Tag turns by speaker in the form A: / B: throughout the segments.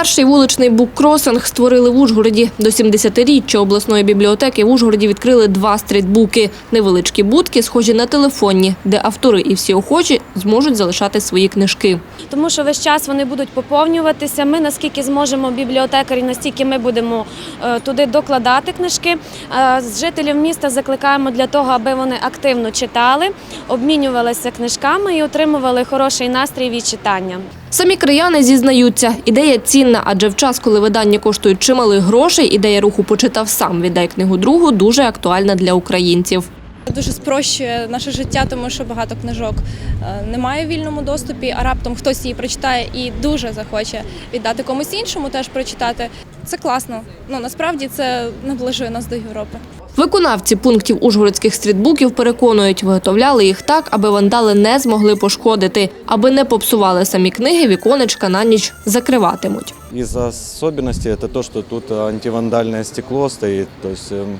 A: Перший вуличний буккросинг створили в Ужгороді. До 70-річчя обласної бібліотеки в Ужгороді відкрили два стрітбуки. Невеличкі будки, схожі на телефонні, де автори і всі охочі зможуть залишати свої книжки.
B: тому що весь час вони будуть поповнюватися. Ми наскільки зможемо бібліотекарі, настільки ми будемо е, туди докладати книжки. Е, З жителів міста закликаємо для того, аби вони активно читали, обмінювалися книжками і отримували хороший настрій від читання.
A: Самі краяни зізнаються, ідея цінна, адже в час, коли видання коштують чималих грошей, ідея руху почитав сам, віддай книгу другу, дуже актуальна для українців.
C: Дуже спрощує наше життя, тому що багато книжок е, немає в вільному доступі, а раптом хтось її прочитає і дуже захоче віддати комусь іншому теж прочитати. Це класно. Ну насправді це наближує нас до Європи.
A: Виконавці пунктів ужгородських стрітбуків переконують, виготовляли їх так, аби вандали не змогли пошкодити, аби не попсували самі книги, віконечка на ніч закриватимуть.
D: Из особенностей это то, что тут антивандальное стекло стоит, то есть эм,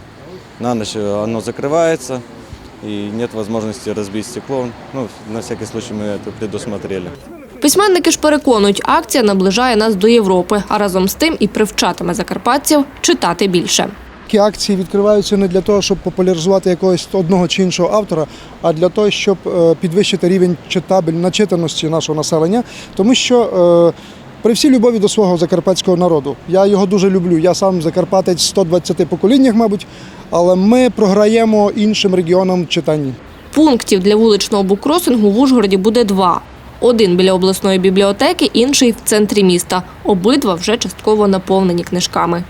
D: на ночь оно закрывается и нет возможности разбить стекло. Ну, на всякий случай мы это предусмотрели.
A: Письменники ж переконують, акція наближає нас до Європи, а разом з тим і привчатиме закарпатців читати більше.
E: Такі акції відкриваються не для того, щоб популяризувати якогось одного чи іншого автора, а для того, щоб е, підвищити рівень читабель начитаності нашого населення, тому що е, при всій любові до свого закарпатського народу, я його дуже люблю. Я сам закарпатець в 120 поколіннях, мабуть, але ми програємо іншим регіонам в читанні.
A: Пунктів для вуличного буккросингу в Ужгороді буде два. Один біля обласної бібліотеки, інший в центрі міста. Обидва вже частково наповнені книжками.